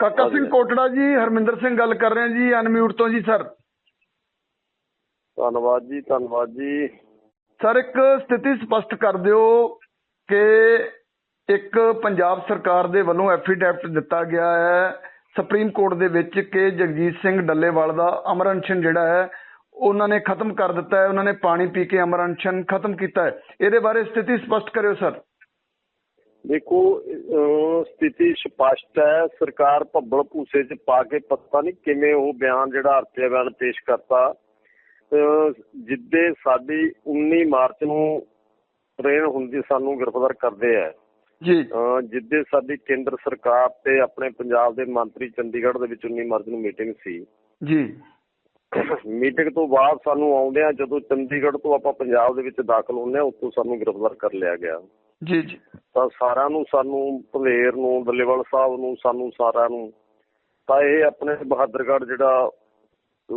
ਕਾਕਾ ਸਿੰਘ ਕੋਟੜਾ ਜੀ ਹਰਮਿੰਦਰ ਸਿੰਘ ਗੱਲ ਕਰ ਰਹੇ ਹਾਂ ਜੀ ਅਨਮਿਊਟ ਤੋਂ ਜੀ ਸਰ। ਧੰਨਵਾਦ ਜੀ ਧੰਨਵਾਦ ਜੀ। ਸਰ ਇੱਕ ਸਥਿਤੀ ਸਪਸ਼ਟ ਕਰ ਦਿਓ ਕਿ ਇੱਕ ਪੰਜਾਬ ਸਰਕਾਰ ਦੇ ਵੱਲੋਂ ਐਫੀਡੈਵਿਟ ਦਿੱਤਾ ਗਿਆ ਹੈ ਸੁਪਰੀਮ ਕੋਰਟ ਦੇ ਵਿੱਚ ਕਿ ਜਗਜੀਤ ਸਿੰਘ ਡੱਲੇਵਾਲ ਦਾ ਅਮਰ ਅਨਸ਼ਨ ਜਿਹੜਾ ਹੈ ਉਹਨਾਂ ਨੇ ਖਤਮ ਕਰ ਦਿੱਤਾ ਹੈ ਉਹਨਾਂ ਨੇ ਪਾਣੀ ਪੀ ਕੇ ਅਮਰ ਅਨਸ਼ਨ ਖਤਮ ਕੀਤਾ ਹੈ। ਇਹਦੇ ਬਾਰੇ ਸਥਿਤੀ ਸਪਸ਼ਟ ਕਰਿਓ ਸਰ। ਦੇਖੋ ਸਥਿਤੀ ਸਪਸ਼ਟ ਹੈ। ਸਰਕਾਰ ਭੱਬਲ ਭੂਸੇ ਚ ਪਾ ਕੇ ਪਤਾ ਨਹੀਂ ਕਿਵੇਂ ਉਹ ਬਿਆਨ ਜਿਹੜਾ ਹਰਤਿਆ ਬਿਆਨ ਪੇਸ਼ ਕਰਤਾ। ਜਿੱਦੇ ਸਾਡੀ 19 ਮਾਰਚ ਨੂੰ ਟ੍ਰੇਨ ਹੁੰਦੀ ਸਾਨੂੰ ਗ੍ਰਿਫਤਾਰ ਕਰਦੇ ਆ। ਜੀ। ਜਿੱਦੇ ਸਾਡੀ ਕੇਂਦਰ ਸਰਕਾਰ ਤੇ ਆਪਣੇ ਪੰਜਾਬ ਦੇ ਮੰਤਰੀ ਚੰਡੀਗੜ੍ਹ ਦੇ ਵਿੱਚ 19 ਮਾਰਚ ਨੂੰ ਮੀਟਿੰਗ ਸੀ। ਜੀ। ਮੀਟਿੰਗ ਤੋਂ ਬਾਅਦ ਸਾਨੂੰ ਆਉਂਦਿਆਂ ਜਦੋਂ ਚੰਡੀਗੜ੍ਹ ਤੋਂ ਆਪਾਂ ਪੰਜਾਬ ਦੇ ਵਿੱਚ ਦਾਖਲ ਹੁੰਦੇ ਆ ਉੱਥੋਂ ਸਾਨੂੰ ਗ੍ਰਿਫਤਾਰ ਕਰ ਲਿਆ ਗਿਆ। ਜੀ ਜੀ। ਤਾਂ ਸਾਰਿਆਂ ਨੂੰ ਸਾਨੂੰ ਭਲੇਰ ਨੂੰ ਬੱਲੇਵਾਲ ਸਾਹਿਬ ਨੂੰ ਸਾਨੂੰ ਸਾਰਿਆਂ ਨੂੰ। ਤਾਂ ਇਹ ਆਪਣੇ ਬਹਾਦਰਗੜ੍ਹ ਜਿਹੜਾ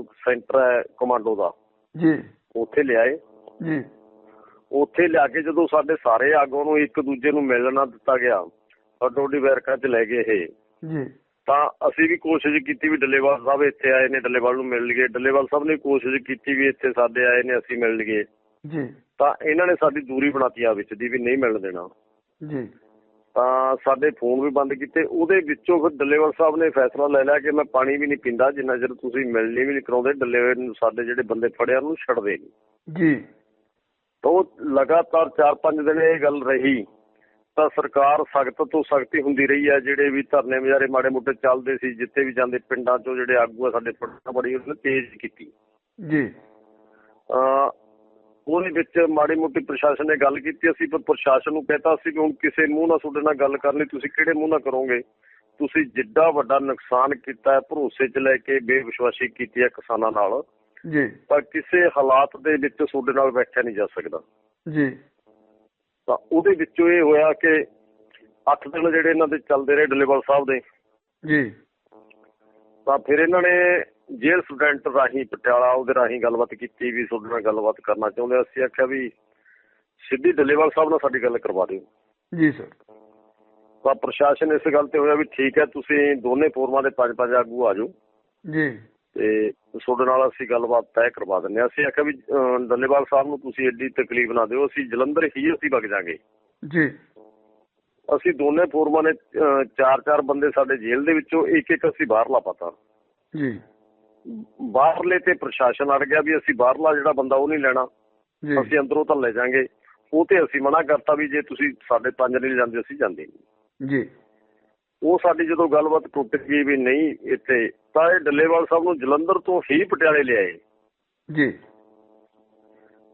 ਸੈਂਟਰ ਹੈ ਕਮਾਂਡੋ ਦਾ ਜੀ। ਉੱਥੇ ਲਿਆਏ। ਜੀ। ਉੱਥੇ ਲਿਆ ਕੇ ਜਦੋਂ ਸਾਡੇ ਸਾਰੇ ਆਗੂਆਂ ਨੂੰ ਇੱਕ ਦੂਜੇ ਨੂੰ ਮਿਲਣ ਦਿੱਤਾ ਗਿਆ ਅੱਡੋਡੀ ਬੈਰਕਾਂ 'ਚ ਲੈ ਗਏ ਇਹ। ਜੀ। ਤਾਂ ਅਸੀਂ ਵੀ ਕੋਸ਼ਿਸ਼ ਕੀਤੀ ਵੀ ਡੱਲੇਵਾਲ ਸਾਹਿਬ ਇੱਥੇ ਆਏ ਨੇ ਡੱਲੇਵਾਲ ਨੂੰ ਮਿਲ ਲਈਏ ਡੱਲੇਵਾਲ ਸਾਹਿਬ ਨੇ ਕੋਸ਼ਿਸ਼ ਕੀਤੀ ਵੀ ਇੱਥੇ ਸਾਡੇ ਆਏ ਨੇ ਅਸੀਂ ਮਿਲ ਲਈਏ ਜੀ। ਤਾਂ ਇਹਨਾਂ ਨੇ ਸਾਡੀ ਦੂਰੀ ਬਣਾਤੀ ਆ ਵਿੱਚ ਦੀ ਵੀ ਨਹੀਂ ਮਿਲਣ ਦੇਣਾ। ਜੀ। ਤਾਂ ਸਾਡੇ ਫੋਨ ਵੀ ਬੰਦ ਕੀਤੇ। ਉਹਦੇ ਵਿੱਚੋਂ ਫਿਰ ਡੱਲੇਵਾਲ ਸਾਹਿਬ ਨੇ ਫੈਸਲਾ ਲੈ ਲਿਆ ਕਿ ਮੈਂ ਪਾਣੀ ਵੀ ਨਹੀਂ ਪੀਂਦਾ ਜਿੰਨਾ ਚਿਰ ਤੁਸੀਂ ਮਿਲਣੀ ਵੀ ਨਹੀਂ ਕਰਾਉਂਦੇ ਡੱਲੇਵਾਲ ਨੂੰ ਸਾਡੇ ਜਿਹੜੇ ਬੰਦੇ ਫੜਿਆ ਉਹਨੂੰ ਛੱਡਦੇ ਨਹੀਂ। ਜੀ। ਤਾਂ ਲਗਾਤਾਰ 4-5 ਦਿਨ ਇਹ ਗੱਲ ਰਹੀ ਤਾਂ ਸਰਕਾਰ ਸਖਤ ਤੋਂ ਸਖਤੀ ਹੁੰਦੀ ਰਹੀ ਹੈ ਜਿਹੜੇ ਵੀ ਧਰਨੇ ਵਿਚਾਰੇ ਮਾੜੇ ਮੋਟੇ ਚੱਲਦੇ ਸੀ ਜਿੱਥੇ ਵੀ ਜਾਂਦੇ ਪਿੰਡਾਂ ਚੋਂ ਜਿਹੜੇ ਆਗੂ ਆ ਸਾਡੇ ਫੜਨਾ ਬੜੀ ਉਹਨੇ ਤੇਜ਼ ਕੀਤੀ। ਜੀ। ਉਹਦੇ ਵਿੱਚ ਮਾੜੀ ਮੋਟੀ ਪ੍ਰਸ਼ਾਸਨ ਨੇ ਗੱਲ ਕੀਤੀ ਅਸੀਂ ਪਰ ਪ੍ਰਸ਼ਾਸਨ ਨੂੰ ਕਹਿਤਾ ਸੀ ਕਿ ਹੁਣ ਕਿਸੇ ਮੂੰਹ ਨਾਲ ਤੁਹਾਡੇ ਨਾਲ ਗੱਲ ਕਰਨੀ ਤੁਸੀਂ ਕਿਹੜੇ ਮੂੰਹ ਨਾਲ ਕਰੋਗੇ? ਤੁਸੀਂ ਜਿੱਡਾ ਵੱਡਾ ਨੁਕਸਾਨ ਕੀਤਾ ਹੈ ਭਰੋਸੇ 'ਚ ਲੈ ਕੇ ਬੇਵਿਸ਼ਵਾਸੀ ਕੀਤੀ ਹੈ ਕਿਸਾਨਾਂ ਨਾਲ ਜੀ। ਤਾਂ ਕਿਸੇ ਹਾਲਾਤ ਦੇ ਵਿੱਚ ਤੁਹਾਡੇ ਨਾਲ ਬੈਠਿਆ ਨਹੀਂ ਜਾ ਸਕਦਾ। ਜੀ। ਤਾਂ ਉਹਦੇ ਵਿੱਚੋਂ ਇਹ ਹੋਇਆ ਕਿ 8 ਦਿਨ ਜਿਹੜੇ ਇਹਨਾਂ ਦੇ ਚੱਲਦੇ ਰਹੇ ਡੱਲੇਵਾਲ ਸਾਹਿਬ ਦੇ। ਜੀ। ਤਾਂ ਫਿਰ ਇਹਨਾਂ ਨੇ ਜੇਲ੍ਹ ਸਟੂਡੈਂਟ ਰਾਹੀਂ ਪਟਿਆਲਾ ਉਹਦੇ ਰਾਹੀਂ ਗੱਲਬਾਤ ਕੀਤੀ ਵੀ ਤੁਹਾਡੇ ਨਾਲ ਗੱਲਬਾਤ ਕਰਨਾ ਚਾਹੁੰਦੇ ਹਾਂ। ਅਸੀਂ ਆਖਿਆ ਵੀ ਸਿੱਧੀ ਡੱਲੇਵਾਲ ਸਾਹਿਬ ਨਾਲ ਸਾਡੀ ਗੱਲ ਕਰਵਾ ਦਿਓ। ਜੀ ਸਰ ਤਾਂ ਪ੍ਰਸ਼ਾਸਨ ਇਸ ਗੱਲ ਤੇ ਹੋਇਆ ਵੀ ਠੀਕ ਹੈ ਤੁਸੀਂ ਦੋਨੇ ਫੋਰਮਾਂ ਦੇ ਪੰਜ ਪੰਜ ਆਗੂ ਆ ਜਾਓ। ਜੀ। ਤੇ ਤੁਹਾਡੇ ਨਾਲ ਅਸੀਂ ਗੱਲਬਾਤ ਤੈਅ ਕਰਵਾ ਦਿੰਦੇ ਹਾਂ। ਅਸੀਂ ਆਖਿਆ ਵੀ ਅਹ, ਡੱਲੇਵਾਲ ਸਾਹਿਬ ਨੂੰ ਤੁਸੀਂ ਐਡੀ ਤਕਲੀਫ ਨਾ ਦਿਓ ਅਸੀਂ ਜਲੰਧਰ ਹੀ ਅਸੀਂ ਵਗ ਜਾਾਂਗੇ ਜੀ। ਅਸੀਂ ਦੋਨੇ ਫੋਰਮਾਂ ਨੇ ਚਾਰ ਚਾਰ ਬੰਦੇ ਸਾਡੇ ਜੇਲ੍ਹ ਦੇ ਵਿੱਚੋਂ ਇੱਕ ਇੱਕ ਅਸੀਂ ਬਾਹਰਲਾ ਪਤਾ ਜੀ। ਬਾਹਰਲੇ ਤੇ ਪ੍ਰਸ਼ਾਸਨ ਅੜ ਗਿਆ ਵੀ ਅਸੀਂ ਬਾਹਰਲਾ ਜਿਹੜਾ ਬੰਦਾ ਉਹ ਨਹੀਂ ਲੈਣਾ। ਅਸੀਂ ਅੰਦਰੋਂ ਤਾਂ ਲੈ ਜਾਾਂਗੇ। ਉਹ ਤੇ ਅਸੀਂ ਮਨਾ ਕਰਤਾ ਵੀ ਜੇ ਤੁਸੀਂ ਸਾਡੇ ਪੰਜ ਨਹੀਂ ਜਾਂਦੇ ਅਸੀਂ ਜਾਂਦੇ ਨਹੀਂ। ਜੀ। ਉਹ ਸਾਡੀ ਜਦੋਂ ਗੱਲਬਾਤ ਟੁੱਟ ਗਈ ਵੀ ਨਹੀਂ ਇੱਥੇ ਤਾਂ ਇਹ ਡੱਲੇਵਾਲ ਸਾਹਿਬ ਨੂੰ ਜਲੰਧਰ ਤੋਂ ਹੀ ਪਟਿਆਲੇ ਲਿਆਏ। ਜੀ।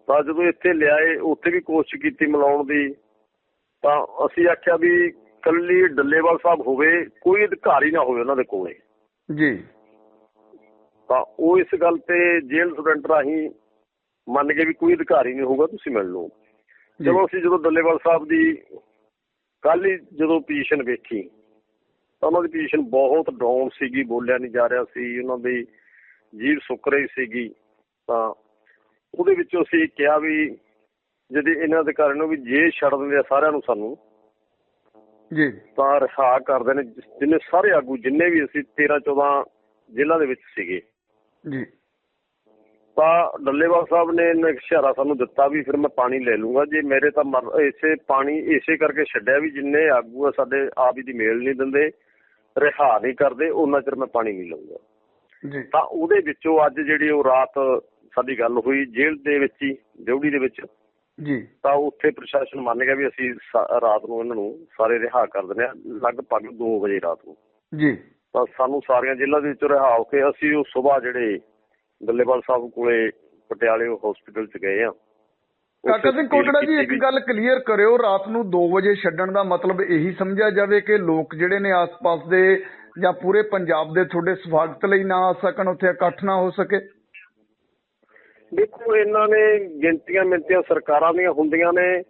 ਤਾਂ ਜਦੋਂ ਇੱਥੇ ਲਿਆਏ ਉੱਥੇ ਵੀ ਕੋਸ਼ਿਸ਼ ਕੀਤੀ ਮਿਲਾਉਣ ਦੀ ਤਾਂ ਅਸੀਂ ਆਖਿਆ ਵੀ ਕੱਲੀ ਡੱਲੇਵਾਲ ਸਾਹਿਬ ਹੋਵੇ ਕੋਈ ਅਧਿਕਾਰੀ ਨਾ ਹੋਵੇ ਉਹਨਾਂ ਦੇ ਕੋਲੇ। ਜੀ। ਤਾਂ ਉਹ ਇਸ ਗੱਲ ਤੇ ਜੇਲ੍ਹ ਸਟੂਡੈਂਟ ਰਾਹੀਂ ਮੰਨ ਕੇ ਵੀ ਕੋਈ ਅਧਿਕਾਰੀ ਨਹੀਂ ਹੋਊਗਾ ਤੁਸੀਂ ਮਿਲ ਲਓ। ਚਲੋ ਅਸੀਂ ਜਦੋਂ ਡੱਲੇਵਾਲ ਸਾਹਿਬ ਦੀ ਕੱਲ ਹੀ ਜਦੋਂ ਪੋਜੀਸ਼ਨ ਵੇਖੀ ਤਾਂ ਉਹਨਾਂ ਦੀ ਪੋਜੀਸ਼ਨ ਬਹੁਤ ਡਾਊਨ ਸੀਗੀ ਬੋਲਿਆ ਨਹੀਂ ਜਾ ਰਿਹਾ ਸੀ ਉਹਨਾਂ ਦੀ ਜੀਭ ਸੁੱਕ ਰਹੀ ਸੀਗੀ। ਤਾਂ ਉਹਦੇ ਵਿੱਚੋਂ ਅਸੀਂ ਕਿਹਾ ਵੀ ਜਦ ਇਹਨਾਂ ਅਧਿਕਾਰੀਆਂ ਨੂੰ ਵੀ ਜੇ ਛੱਡ ਦਿੰਦੇ ਆ ਸਾਰਿਆਂ ਨੂੰ ਸਾਨੂੰ ਜੀ। ਤਾਂ ਰਿਹਾ ਕਰਦੇ ਨੇ ਜਿੰਨੇ ਸਾਰੇ ਆਗੂ ਜਿੰਨੇ ਵੀ ਅਸੀਂ 13 14 ਜ਼ਿਲ੍ਹਾ ਦੇ ਵਿੱਚ ਸੀਗੇ। ਜੀ। ਤਾਂ ਡੱਲੇਵਾਲ ਸਾਹਿਬ ਨੇ ਇੱਕ ਇਸ਼ਾਰਾ ਸਾਨੂੰ ਦਿੱਤਾ ਵੀ ਫਿਰ ਮੈਂ ਪਾਣੀ ਲੈ ਲੂੰਗਾ ਜੇ ਮੇਰੇ ਤਾਂ ਇਸੇ ਪਾਣੀ ਇਸੇ ਕਰਕੇ ਛੱਡਿਆ ਵੀ ਜਿੰਨੇ ਆਗੂ ਆ ਸਾਡੇ ਆਪ ਹੀ ਦੀ ਮੇਲ ਨਹੀਂ ਦਿੰਦੇ ਰਿਹਾ ਨਹੀਂ ਕਰਦੇ ਉਹਨਾਂ ਚਿਰ ਮੈਂ ਪਾਣੀ ਨਹੀਂ ਲਊਂਗਾ। ਜੀ। ਤਾਂ ਉਹਦੇ ਵਿੱਚੋਂ ਅੱਜ ਜਿਹੜੀ ਉਹ ਰਾਤ ਸਾਡੀ ਗੱਲ ਹੋਈ ਜੇਲ੍ਹ ਦੇ ਵਿੱਚ ਹੀ ਡਿਊਟੀ ਦੇ ਵਿੱਚ ਜੀ। ਤਾਂ ਉੱਥੇ ਪ੍ਰਸ਼ਾਸਨ ਮੰਨ ਗਿਆ ਵੀ ਅਸੀਂ ਰਾਤ ਨੂੰ ਇਹਨਾਂ ਨੂੰ ਸਾਰੇ ਰਿਹਾ ਕਰ ਦਿੰਦੇ ਆ ਲਗਭਗ 2 ਵਜੇ ਰਾਤ ਨੂੰ। ਜੀ। ਤਾਂ ਸਾਨੂੰ ਸਾਰੀਆਂ ਜੇਲ੍ਹਾਂ ਦੇ ਵਿੱਚੋਂ ਰਿਹਾ ਹੋ ਕੇ ਅਸੀਂ ਉਹ ਸਵੇਰ ਜਿਹੜੇ ਡੱਲੇਵਾਲ ਸਾਹਿਬ ਕੋਲੇ ਪਟਿਆਲੇ ਹਸਪੀਟਲ ਚ ਗਏ ਆ ਕਾਕਾ ਸਿੰਘ ਕੋਟੜਾ ਜੀ ਇੱਕ ਗੱਲ ਕਲੀਅਰ ਕਰਿਓ ਰਾਤ ਨੂੰ 2 ਵਜੇ ਛੱਡਣ ਦਾ ਮਤਲਬ ਇਹੀ ਸਮਝਿਆ ਜਾਵੇ ਕਿ ਲੋਕ ਜਿਹੜੇ ਨੇ ਆਸ-ਪਾਸ ਦੇ ਜਾਂ ਪੂਰੇ ਪੰਜਾਬ ਦੇ ਤੁਹਾਡੇ ਸਵਾਗਤ ਲਈ ਨਾ ਆ ਸਕਣ ਉੱਥੇ ਇਕੱਠ ਨਾ ਹੋ ਸਕੇ? ਦੇਖੋ ਇਹਨਾਂ ਨੇ ਗਿਣਤੀਆਂ ਮਿੰਤੀਆਂ ਸਰਕਾਰਾਂ ਦੀਆਂ ਹੁੰਦੀਆਂ ਨੇ।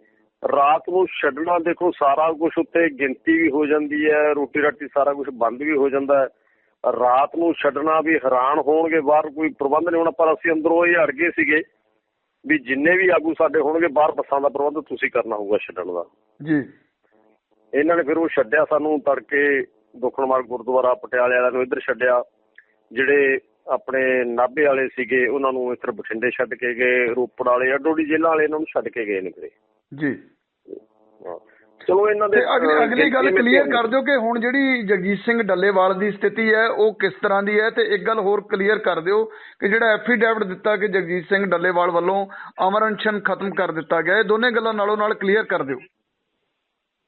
ਰਾਤ ਨੂੰ ਛੱਡਣਾ ਦੇਖੋ ਸਾਰਾ ਕੁਝ ਉੱਤੇ ਗਿਣਤੀ ਵੀ ਹੋ ਜਾਂਦੀ ਹੈ ਰੋਟੀ ਰਾਟੀ ਸਾਰਾ ਕੁਝ ਬੰਦ ਵੀ ਹੋ ਜਾਂਦਾ ਹੈ। ਰਾਤ ਨੂੰ ਛੱਡਣਾ ਵੀ ਹੈਰਾਨ ਹੋਣਗੇ ਬਾਹਰ ਕੋਈ ਪ੍ਰਬੰਧ ਨਹੀਂ ਹੋਣਾ ਪਰ ਅਸੀਂ ਅੰਦਰੋਂ ਇਹ ਅੜ ਗਏ ਸੀਗੇ ਵੀ ਜਿੰਨੇ ਵੀ ਆਗੂ ਸਾਡੇ ਹੋਣਗੇ ਬਾਹਰ ਬੱਸਾਂ ਦਾ ਪ੍ਰਬੰਧ ਤੁਸੀਂ ਕਰਨਾ ਹੋਊਗਾ ਛੱਡਣ ਦਾ। ਜੀ। ਇਹਨਾਂ ਨੇ ਫਿਰ ਉਹ ਛੱਡਿਆ ਸਾਨੂੰ ਤੜਕੇ ਦੁਖਣਮਾਰ ਗੁਰਦੁਆਰਾ ਪਟਿਆਲੇ ਵਾਲਿਆਂ ਨੂੰ ਇੱਧਰ ਛੱਡਿਆ ਜਿਹੜੇ ਆਪਣੇ ਨਾਭੇ ਵਾਲੇ ਸੀਗੇ ਉਹਨਾਂ ਨੂੰ ਇੱਧਰ ਬਠਿੰਡੇ ਛੱਡ ਕੇ ਗਏ ਰੋਪੜ ਵਾਲੇ ਅਡੋਡੀ ਜ਼ਿਲ੍ਹਾ ਵਾਲੇ ਇਹਨਾਂ ਨੂੰ ਛੱਡ ਕੇ ਗਏ ਨੇ ਵੀਰੇ ਜੀ। ਚਲੋ ਇਹਨਾਂ ਦੇ ਅਗਲੀ ਗੱਲ ਕਲੀਅਰ ਕਰ ਦਿਓ ਕਿ ਹੁਣ ਜਿਹੜੀ ਜਗਜੀਤ ਸਿੰਘ ਡੱਲੇਵਾਲ ਦੀ ਸਥਿਤੀ ਹੈ ਉਹ ਕਿਸ ਤਰ੍ਹਾਂ ਦੀ ਹੈ? ਤੇ ਇੱਕ ਗੱਲ ਹੋਰ ਕਲੀਅਰ ਕਰ ਦਿਓ ਕਿ ਜਿਹੜਾ ਐਫੀਡੈਵਿਟ ਦਿੱਤਾ ਕਿ ਜਗਜੀਤ ਸਿੰਘ ਡੱਲੇਵਾਲ ਵੱਲੋਂ ਅਮਰ ਅਨਸ਼ਨ ਖਤਮ ਕਰ ਦਿੱਤਾ ਗਿਆ ਇਹ ਦੋਨੇ ਗੱਲਾਂ ਨਾਲੋਂ ਨਾਲ ਕਲੀਅਰ ਕਰ ਦਿਓ।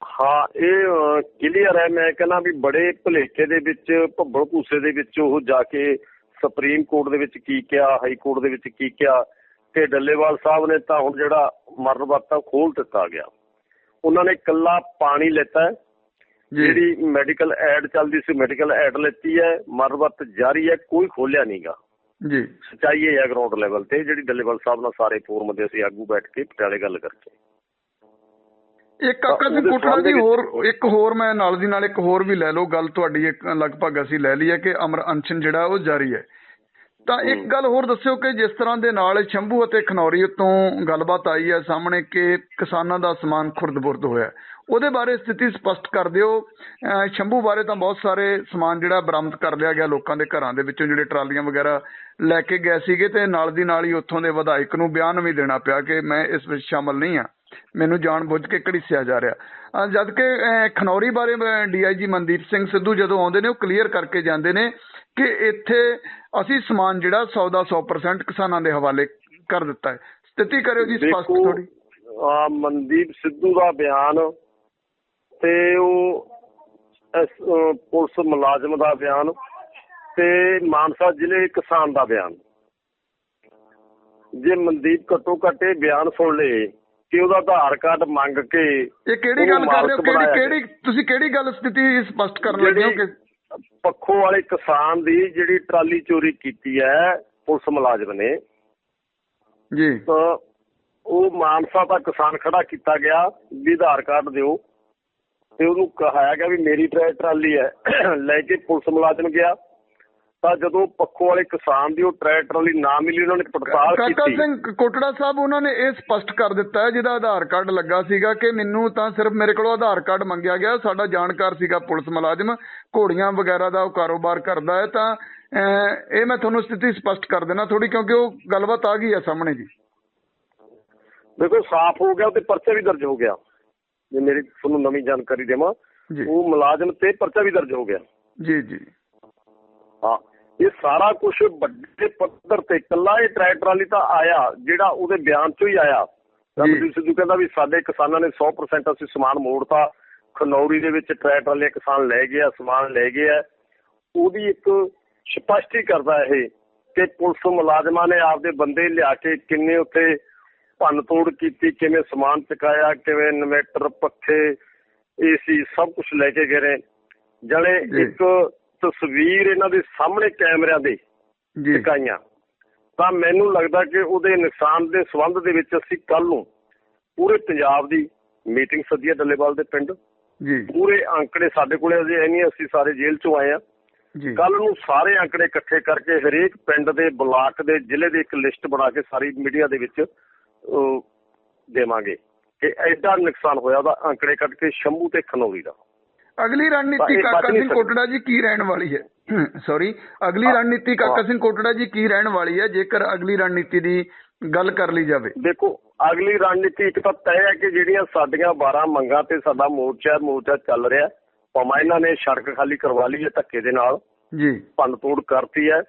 ਹਾਂ ਇਹ ਕਲੀਅਰ ਹੈ। ਮੈਂ ਕਹਿੰਦਾ ਵੀ ਬੜੇ ਭੁਲੇਖੇ ਦੇ ਵਿੱਚ ਭੱਬਲ ਭੂਸੇ ਦੇ ਵਿੱਚ ਉਹ ਜਾ ਕੇ ਸੁਪਰੀਮ ਕੋਰਟ ਦੇ ਵਿੱਚ ਕੀ ਕਿਹਾ ਹਾਈ ਕੋਰਟ ਦੇ ਵਿੱਚ ਕੀ ਕਿਹਾ ਕਿ ਡੱਲੇਵਾਲ ਸਾਹਿਬ ਨੇ ਤਾਂ ਹੁਣ ਜਿਹੜਾ ਮਰਨ ਵਰਤਾ ਖੋਲ ਦਿੱਤਾ ਗਿਆ। ਉਹਨਾਂ ਨੇ ਕੱਲਾ ਪਾਣੀ ਲੈਤਾ ਜਿਹੜੀ ਮੈਡੀਕਲ ਐਡ ਚੱਲਦੀ ਸੀ ਮੈਡੀਕਲ ਐਡ ਲੈਤੀ ਹੈ। ਮਰਨ ਵਰਤ ਜਾਰੀ ਹੈ ਕੋਈ ਖੋਲਿਆ ਨਹੀਂਗਾ ਜੀ। ਸੱਚਾਈ ਹੈ ਗਰਾਊਂਡ ਲੈਵਲ ਤੇ ਜਿਹੜੀ ਡੱਲੇਵਾਲ ਸਾਹਿਬ ਨਾਲ ਸਾਰੇ ਫੋਰਮ ਦੇ ਅਸੀਂ ਆਗੂ ਬੈਠ ਕੇ ਪਟਿਆਲੇ ਗੱਲ ਕਰਕੇ। ਇੱਕ ਕਾਕਾ ਸਿੰਘ ਜੀ ਵਿੱਚ- ਹੋਰ ਇੱਕ ਹੋਰ ਮੈਂ ਨਾਲ ਦੀ ਨਾਲ ਇੱਕ ਹੋਰ ਵੀ ਲੈ ਲਓ ਗੱਲ ਤੁਹਾਡੀ ਇੱਕ ਲਗਭਗ ਅਸੀਂ ਲੈ ਲਈ ਹੈ ਕਿ ਅਮਰ ਅਨਸ਼ਨ ਜਿਹੜਾ ਉਹ ਜਾਰੀ ਹੈ। ਤਾਂ ਇੱਕ ਗੱਲ ਹੋਰ ਦੱਸਿਓ ਕਿ ਜਿਸ ਤਰ੍ਹਾਂ ਦੇ ਨਾਲ ਸ਼ੰਭੂ ਅਤੇ ਖਨੌਰੀ ਤੋਂ ਗੱਲਬਾਤ ਆਈ ਹੈ ਸਾਹਮਣੇ ਕਿ ਕਿਸਾਨਾਂ ਦਾ ਸਮਾਨ ਖੁਰਦ-ਬੁਰਦ ਹੋਇਆ ਉਹਦੇ ਬਾਰੇ ਸਥਿਤੀ ਸਪਸ਼ਟ ਕਰ ਦਿਓ। ਸ਼ੰਭੂ ਬਾਰੇ ਤਾਂ ਬਹੁਤ ਸਾਰੇ ਸਮਾਨ ਜਿਹੜਾ ਬਰਾਮਦ ਕਰ ਲਿਆ ਗਿਆ ਲੋਕਾਂ ਦੇ ਘਰਾਂ ਦੇ ਵਿੱਚੋਂ ਜਿਹੜੇ ਟਰਾਲੀਆਂ ਵਗੈਰਾ ਲੈ ਕੇ ਗਏ ਸੀਗੇ ਤੇ ਨਾਲ ਦੀ ਨਾਲ ਹੀ ਉੱਥੋਂ ਦੇ ਵਿਧਾਇਕ ਨੂੰ ਬਿਆਨ ਵੀ ਦੇਣਾ ਪਿਆ ਕਿ ਮੈਂ ਇਸ ਵਿੱਚ ਸ਼ਾਮਲ ਨਹੀਂ ਹਾਂ। ਮੈਨੂੰ ਜਾਣ ਬੁੱਝ ਕੇ ਘੜੀਸਿਆ ਜਾ ਰਿਹਾ। ਜਦ ਕਿ ਖਨੌਰੀ ਬਾਰੇ ਡੀਆਈਜੀ ਮਨਦੀਪ ਸਿੰਘ ਸਿੱਧੂ ਜਦੋਂ ਆਉਂਦੇ ਨੇ ਉਹ ਕਲੀਅਰ ਕਰਕੇ ਜਾਂਦੇ ਨੇ ਕਿ ਇੱਥੇ ਅਸੀਂ ਸਮਾਨ ਜਿਹੜਾ 100 ਦਾ 100% ਕਿਸਾਨਾਂ ਦੇ ਹਵਾਲੇ ਕਰ ਦਿੱਤਾ ਹੈ। ਸਥਿਤੀ ਕਰਿਓ ਜੀ ਸਪਸ਼ਟ ਥੋੜੀ ਆ ਮਨਦੀਪ ਸਿੱਧੂ ਦਾ ਬਿਆਨ ਤੇ ਉਹ ਪੁਲਿਸ ਮੁਲਾਜ਼ਮ ਦਾ ਬਿਆਨ ਤੇ ਮਾਨਸਾ ਜ਼ਿਲ੍ਹੇ ਕਿਸਾਨ ਦਾ ਬਿਆਨ। ਜੇ ਮਨਦੀਪ ਘੱਟੋ ਘੱਟ ਬਿਆਨ ਸੁਣ ਲੇ ਕਿ ਉਹਦਾ ਆਧਾਰ ਕਾਰਡ ਮੰਗ ਕੇ ਇਹ ਕਿਹੜੀ ਗੱਲ ਕਰ ਰਹੇ ਹੋ? ਕਿਹੜੀ ਕਿਹੜੀ ਤੁਸੀਂ ਕਿਹੜੀ ਗੱਲ ਸਥਿਤੀ ਸਪਸ਼ਟ ਕਰਨ ਲੱਗੇ ਹੋ ਕਿ ਪੱਖੋ ਵਾਲੇ ਕਿਸਾਨ ਦੀ ਜਿਹੜੀ ਟਰਾਲੀ ਚੋਰੀ ਕੀਤੀ ਹੈ ਪੁਲਿਸ ਮੁਲਾਜ਼ਮ ਨੇ। ਜੀ। ਤਾਂ ਉਹ ਮਾਨਸਾ ਦਾ ਕਿਸਾਨ ਖੜਾ ਕੀਤਾ ਗਿਆ ਵੀ ਆਧਾਰ ਕਾਰਡ ਦਿਓ। ਤੇ ਉਹਨੂੰ ਕਹਾਇਆ ਗਿਆ ਵੀ ਮੇਰੀ ਟਰੈ ਟਰਾਲੀ ਹੈ। ਲੈ ਕੇ ਪੁਲਿਸ ਮੁਲਾਜ਼ਮ ਗਿਆ। ਤਾਂ ਜਦੋਂ ਪੱਖੋ ਵਾਲੇ ਕਿਸਾਨ ਦੀ ਉਹ ਟਰੈ ਟਰਾਲੀ ਨਾ ਮਿਲੀ ਉਹਨਾਂ ਨੇ ਪੜਤਾਲ ਕਾਕਾ ਕੀਤੀ। ਸਿੰਘ ਕੋਟੜਾ ਸਾਹਿਬ ਉਹਨਾਂ ਨੇ ਇਹ ਸਪਸ਼ਟ ਕਰ ਦਿੱਤਾ ਹੈ ਜਿਹਦਾ ਆਧਾਰ ਕਾਰਡ ਲੱਗਾ ਸੀਗਾ ਕਿ ਮੈਨੂੰ ਤਾਂ ਸਿਰਫ ਮੇਰੇ ਕੋਲੋਂ ਆਧਾਰ ਕਾਰਡ ਮੰਗਿਆ ਗਿਆ ਸਾਡਾ ਜਾਣਕਾਰ ਸੀਗਾ ਪੁਲਿਸ ਮੁਲਾਜ਼ਮ ਘੋੜੀਆਂ ਵਗੈਰਾ ਦਾ ਉਹ ਕਾਰੋਬਾਰ ਕਰਦਾ ਹੈ ਤਾਂ ਇਹ ਮੈਂ ਤੁਹਾਨੂੰ ਸਥਿਤੀ ਸਪਸ਼ਟ ਕਰ ਦੇਣਾ ਥੋੜੀ ਕਿਉਂਕਿ ਉਹ ਗੱਲਬਾਤ ਆ ਗਈ ਹੈ ਸਾਹਮਣੇ ਜੀ। ਦੇਖੋ ਸਾਫ਼ ਹੋ ਗਿਆ ਤੇ ਪਰਚਾ ਵੀ ਦਰਜ ਹੋ ਗਿਆ। ਜੇ ਮੇਰੀ ਤੁਹਾਨੂੰ ਨਵੀਂ ਜਾਣਕਾਰੀ ਦੇਵਾਂ ਉਹ ਮੁਲਾਜ਼ਮ ਤੇ ਪਰਚਾ ਵੀ ਦਰਜ ਹੋ ਗਿਆ। ਜੀ ਜੀ। ਹਾਂ। ਇਹ ਸਾਰਾ ਕੁਝ ਵੱਡੇ ਪੱਧਰ ਤੇ ਇਕੱਲਾ ਇਹ ਟਰੈਕ ਟਰਾਲੀ ਤਾਂ ਆਇਆ ਜਿਹੜਾ ਉਹਦੇ ਬਿਆਨ ਚੋਂ ਹੀ ਆਇਆ। ਰਮਜੀਤ ਸਿੱਧੂ ਕਹਿੰਦਾ ਵੀ ਸਾਡੇ ਕਿਸਾਨਾਂ ਨੇ 100% ਅਸੀਂ ਸਮਾਨ ਮੋੜਤਾ ਖਨੌਰੀ ਦੇ ਵਿੱਚ ਟਰੈਕ ਟਰਾਲੀਆਂ ਕਿਸਾਨ ਲੈ ਗਏ ਆ ਸਮਾਨ ਲੈ ਗਏ ਆ ਉਹਦੀ ਇੱਕ ਸਪਸ਼ਟੀ ਕਰਦਾ ਇਹ ਕਿ ਪੁਲਿਸ ਮੁਲਾਜ਼ਮਾਂ ਨੇ ਆਪਦੇ ਬੰਦੇ ਲਿਆ ਕੇ ਕਿੰਨੇ ਉੱਥੇ ਭੰਨ ਤੋੜ ਕੀਤੀ ਕਿਵੇਂ ਸਮਾਨ ਚੁਕਾਇਆ ਕਿਵੇਂ ਇਨਵੇਟਰ ਪੱਖੇ ਏਸੀ ਸਭ ਕੁਝ ਲੈ ਕੇ ਗਏ ਨੇ ਜਣੇ। ਇੱਕ ਤਸਵੀਰ ਇਹਨਾਂ ਦੇ ਸਾਹਮਣੇ ਕੈਮਰਿਆਂ ਦੇ ਜੀ। ਚੁਕਾਈਆਂ ਤਾਂ ਮੈਨੂੰ ਲੱਗਦਾ ਕਿ ਉਹਦੇ ਨੁਕਸਾਨ ਦੇ ਸੰਬੰਧ ਦੇ ਵਿੱਚ ਅਸੀਂ ਕੱਲ ਨੂੰ ਪੂਰੇ ਪੰਜਾਬ ਦੀ ਮੀਟਿੰਗ ਸੱਦੀਏ ਡੱਲੇਵਾਲ ਦੇ ਪਿੰਡ। ਜੀ। ਪੂਰੇ ਅੰਕੜੇ ਸਾਡੇ ਕੋਲੇ ਅਜੇ ਹੈ ਨਹੀਂ ਅਸੀਂ ਸਾਰੇ ਜੇਲ੍ਹ ਚੋਂ ਆਏ ਆ ਜੀ। ਕੱਲ ਨੂੰ ਸਾਰੇ ਅੰਕੜੇ ਇਕੱਠੇ ਕਰਕੇ ਹਰੇਕ ਪਿੰਡ ਦੇ ਬਲਾਕ ਦੇ ਜ਼ਿਲ੍ਹੇ ਦੀ ਇੱਕ ਲਿਸਟ ਬਣਾ ਕੇ ਸਾਰੀ ਮੀਡੀਆ ਦੇ ਵਿੱਚ ਦੇਵਾਂਗੇ ਕਿ ਐਡਾ ਨੁਕਸਾਨ ਹੋਇਆ ਉਹਦਾ ਅੰਕੜੇ ਕੱਢ ਕੇ ਸ਼ੰਭੂ ਤੇ ਖਨੌਰੀ ਦਾ। ਅਗਲੀ ਰਣਨੀਤੀ ਕਾਕਾ ਸਿੰਘ। ਕੋਟੜਾ ਜੀ ਕੀ ਰਹਿਣ ਵਾਲੀ ਹੈ ਸੌਰੀ ਅਗਲੀ ਰਣਨੀਤੀ ਕਾਕਾ। ਸਿੰਘ ਕੋਟੜਾ ਜੀ ਕੀ ਰਹਿਣ ਵਾਲੀ ਹੈ ਜੇਕਰ ਅਗਲੀ ਰਣਨੀਤੀ ਦੀ ਗੱਲ ਕਰ ਲਈ ਜਾਵੇ ਦੇਖੋ ਅਗਲੀ ਰਣਨੀਤੀ ਇੱਕ ਤਾਂ ਤੈਅ ਹੈ ਕਿ ਜਿਹੜੀਆਂ ਸਾਡੀਆਂ 12 ਮੰਗਾਂ ਤੇ ਸਾਡਾ ਮੋਰਚਾ ਮੋਰਚਾ ਚੱਲ ਰਿਹਾ ਭਾਵੇਂ ਇਹਨਾਂ ਨੇ ਸੜਕ ਖਾਲੀ ਕਰਵਾ ਲਈ ਹੈ ਧੱਕੇ ਦੇ ਨਾਲ ਜੀ ਭੰਨ ਤੋੜ ਕਰਤੀ ਹੈ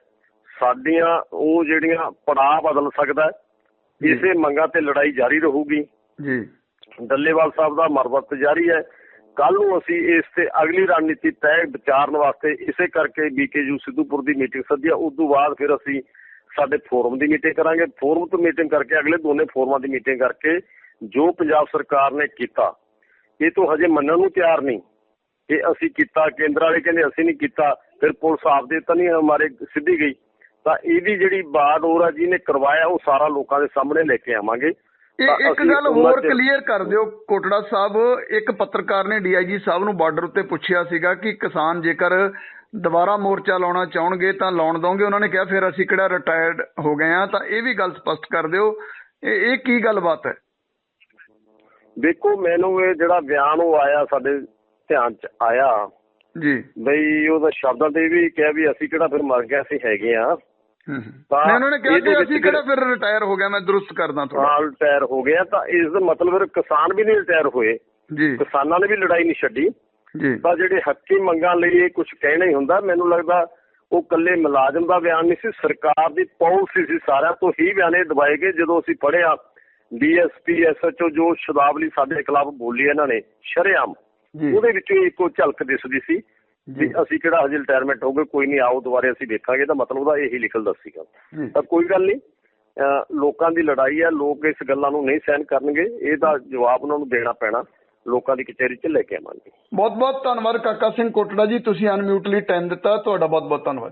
ਸਾਡੀਆਂ ਉਹ ਜਿਹੜੀਆਂ ਪੜਾਅ ਬਦਲ ਸਕਦਾ। ਇਸੇ ਮੰਗਾਂ ਤੇ ਲੜਾਈ ਜਾਰੀ ਰਹੂਗੀ ਜੀ ਡੱਲੇਵਾਲ ਸਾਹਿਬ ਦਾ ਮਰਵਤ ਜਾਰੀ ਹੈ ਕੱਲ ਨੂੰ ਅਸੀਂ ਇਸ ਤੇ ਅਗਲੀ ਰਣਨੀਤੀ ਤੈਅ ਵਿਚਾਰਨ ਵਾਸਤੇ ਇਸੇ ਕਰਕੇ ਬੀਕੇਯੂ ਸਿੱਧੂਪੁਰ ਦੀ ਮੀਟਿੰਗ ਸੱਦੀ ਆ। ਉਸ ਤੋਂ ਬਾਅਦ ਫਿਰ ਅਸੀਂ ਸਾਡੇ ਫੋਰਮ ਦੀ ਮੀਟਿੰਗ ਕਰਾਂਗੇ। ਫੋਰਮ ਤੋਂ ਮੀਟਿੰਗ ਕਰਕੇ ਅਗਲੇ ਦੋਨੇ ਫੋਰਮਾਂ ਦੀ ਮੀਟਿੰਗ ਕਰਕੇ ਜੋ ਪੰਜਾਬ ਸਰਕਾਰ ਨੇ ਕੀਤਾ, ਇਹ ਤੋਂ ਹਜੇ ਮੰਨਣ ਨੂੰ ਤਿਆਰ ਨਹੀਂ। ਕਿ ਅਸੀਂ ਕੀਤਾ, ਕੇਂਦਰ ਵਾਲੇ ਕਹਿੰਦੇ ਅਸੀਂ ਨਹੀਂ ਕੀਤਾ, ਫਿਰ ਪੁਲਿਸ ਆਪਦੇ ਤਾਂ ਨਹੀਂ ਹਮਾਰੇ ਸਿੱਧੀ ਗਈ। ਤਾਂ ਇਹਦੀ ਜਿਹੜੀ ਬਾਤ ਹੋਰ ਆ, ਜਿਹਨੇ ਕਰਵਾਇਆ, ਉਹ ਸਾਰਾ ਲੋਕਾਂ ਦੇ ਸਾਹਮਣੇ ਲੈ ਕੇ ਆਵਾਂਗੇ। ਇਹ ਇੱਕ ਗੱਲ ਹੋਰ ਕਲੀਅਰ ਕਰ ਦਿਓ ਕੋਟੜਾ ਸਾਹਿਬ ਇੱਕ ਪੱਤਰਕਾਰ ਨੇ ਡੀਆਈਜੀ ਸਾਹਿਬ ਨੂੰ ਬਾਰਡਰ ਉੱਤੇ ਪੁੱਛਿਆ ਸੀਗਾ ਕਿ ਕਿਸਾਨ ਜੇਕਰ ਦੁਬਾਰਾ ਮੋਰਚਾ ਲਾਉਣਾ ਚਾਹਣਗੇ ਤਾਂ ਲਾਉਣ ਦੋਗੇ ਉਹਨਾਂ ਨੇ ਕਿਹਾ ਫਿਰ ਅਸੀਂ ਕਿਹੜਾ ਰਿਟਾਇਰਡ ਹੋ ਗਏ ਆ ਤਾਂ ਇਹ ਵੀ ਗੱਲ ਸਪਸ਼ਟ ਕਰ ਦਿਓ। ਇਹ ਇਹ ਕੀ ਗੱਲਬਾਤ ਹੈ? ਦੇਖੋ ਮੈਨੂੰ ਇਹ ਜਿਹੜਾ ਬਿਆਨ ਉਹ ਆਇਆ ਸਾਡੇ ਧਿਆਨ ਚ ਆਇਆ ਜੀ। ਬਈ ਉਹਦਾ ਸ਼ਬਦਾਂ ਤੇ ਵੀ ਕਿਹਾ ਵੀ ਅਸੀਂ ਕਿਹੜਾ ਫਿਰ ਮਰ ਗਏ ਅਸੀਂ ਹੈਗੇ ਆ ਹੂੰ ਹੂੰ। ਨਹੀਂ ਉਹਨਾਂ ਨੇ ਕਿਹਾ ਕਿ ਅਸੀਂ ਕਿਹੜਾ ਫਿਰ ਰਿਟਾਇਰ ਹੋ ਗਿਆ ਮੈਂ ਦਰੁਸਤ ਕਰਦਾ ਥੋੜਾ ਸਾਲ ਰਿਟਾਇਰ ਹੋ ਗਿਆ ਤਾਂ ਇਸ ਦਾ ਮਤਲਬ ਫਿਰ ਕਿਸਾਨ ਵੀ ਨਹੀਂ ਰਿਟਾਇਰ ਹੋਏ। ਜੀ। ਕਿਸਾਨਾਂ ਨੇ ਵੀ ਲੜਾਈ ਨਹੀਂ ਛੱਡੀ। ਜੀ। ਤਾਂ ਜਿਹੜੇ ਹੱਕੀ ਮੰਗਾਂ ਲਈ ਇਹ ਕੁਝ ਕਹਿਣਾ ਹੀ ਹੁੰਦਾ ਮੈਨੂੰ ਲੱਗਦਾ ਉਹ ਕੱਲੇ ਮੁਲਾਜ਼ਮ ਦਾ ਬਿਆਨ ਨਹੀਂ ਸੀ ਸਰਕਾਰ ਦੀ ਪਾਲਿਸੀ ਸੀ ਸਾਰਿਆਂ ਤੋਂ ਹੀ ਬਿਆਨੇ ਦਬਾਏ ਗਏ ਜਦੋਂ ਅਸੀਂ ਪੜ੍ਹਿਆ ਡੀਐਸਪੀ ਐਸਐਚਓ ਜੋ ਸ਼ਬਦਾਵਲੀ ਸਾਡੇ ਖਿਲਾਫ ਬੋਲੀ ਇਹਨਾਂ ਨੇ ਸ਼ਰੇਆਮ। ਉਹਦੇ ਵਿੱਚੋਂ ਇੱਕੋ ਝਲਕ ਦਿਸਦੀ ਸੀ। ਵੀ ਅਸੀਂ ਕਿਹੜਾ ਹਜੇ ਰਿਟਾਇਰਮੈਂਟ ਹੋ ਗਏ ਕੋਈ ਨਹੀਂ ਆਓ ਦੁਬਾਰੇ ਅਸੀਂ ਦੇਖਾਂਗੇ ਤਾਂ ਮਤਲਬ ਉਹਦਾ ਇਹੀ ਲਿਖਲ ਸੀਗਾ। ਤਾਂ ਕੋਈ ਗੱਲ ਨਹੀਂ ਲੋਕਾਂ ਦੀ ਲੜਾਈ ਹੈ ਲੋਕ ਇਸ ਗੱਲਾਂ ਨੂੰ ਨਹੀਂ ਸਹਿਨ ਕਰਨਗੇ ਇਹਦਾ ਜਵਾਬ ਉਹਨਾਂ ਨੂੰ ਦੇਣਾ ਪੈਣਾ ਲੋਕਾਂ ਦੀ ਕਚਹਿਰੀ 'ਚ ਲੈ ਕੇ ਆਵਾਂਗੇ। ਬਹੁਤ ਬਹੁਤ ਧੰਨਵਾਦ ਕਾਕਾ ਸਿੰਘ ਕੋਟੜਾ ਜੀ ਤੁਸੀਂ ਅਨਮਿਊਟ ਲਈ ਟਾਈਮ ਦਿੱਤਾ ਤੁਹਾਡਾ ਬਹੁਤ ਬਹੁਤ ਧੰਨਵਾਦ